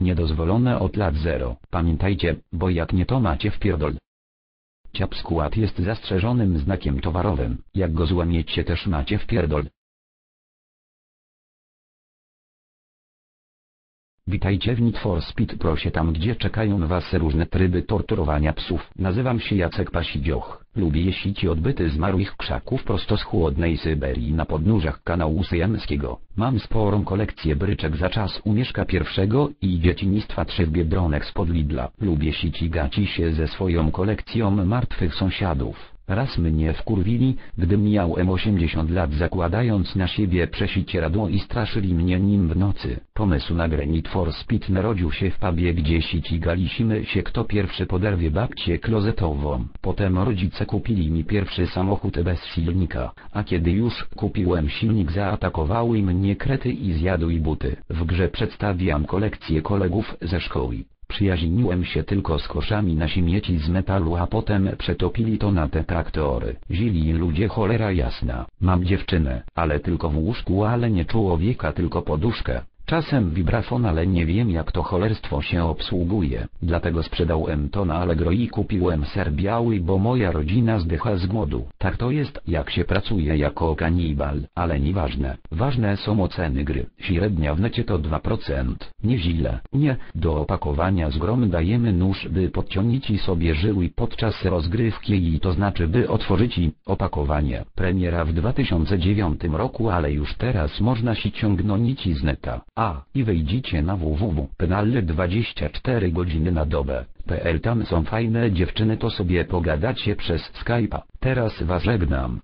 Niedozwolone od lat zero. Pamiętajcie, bo jak nie to macie w pierdol. Ciap skład jest zastrzeżonym znakiem towarowym, jak go złamiecie też macie w pierdol. Witajcie w Need for Speed Prosie tam gdzie czekają was różne tryby torturowania psów. Nazywam się Jacek Pasidzioch. Lubię jeździć odbyty zmarłych krzaków prosto z chłodnej Syberii na podnóżach kanału syjamskiego. Mam sporą kolekcję bryczek za czas umieszka pierwszego i dzieciństwa trzech biedronek spod Lidla. Lubię gaci się ze swoją kolekcją martwych sąsiadów. Raz mnie wkurwili, gdy miałem 80 lat zakładając na siebie przesicie radło i straszyli mnie nim w nocy. Pomysł na Need for Speed narodził się w pubie gdzie ścigaliśmy się kto pierwszy poderwie babcię klozetową. Potem rodzice kupili mi pierwszy samochód bez silnika, a kiedy już kupiłem silnik zaatakowały mnie krety i zjadły buty. W grze przedstawiam kolekcję kolegów ze szkoły. Przyjaźniłem się tylko z koszami na śmieci z metalu a potem przetopili to na te traktory. Źli ludzie cholera jasna. Mam dziewczynę, ale tylko w łóżku ale nie człowieka tylko poduszkę. Czasem vibrafon ale nie wiem jak to cholerstwo się obsługuje. Dlatego sprzedałem to na Allegro i kupiłem ser biały bo moja rodzina zdycha z głodu. Tak to jest jak się pracuje jako kanibal. Ale nieważne. Ważne są oceny gry. Średnia w necie to 2%. Nieźle. Nie. Do opakowania z grom dajemy nóż by podciągnić sobie żyły podczas rozgrywki i to znaczy by otworzyć opakowanie. Premiera w 2009 roku ale już teraz można się ciągnąć z neta. A, i wejdzicie na www.penale 24 godziny na dobę. PL tam są fajne dziewczyny to sobie pogadacie przez Skype'a. Teraz was żegnam.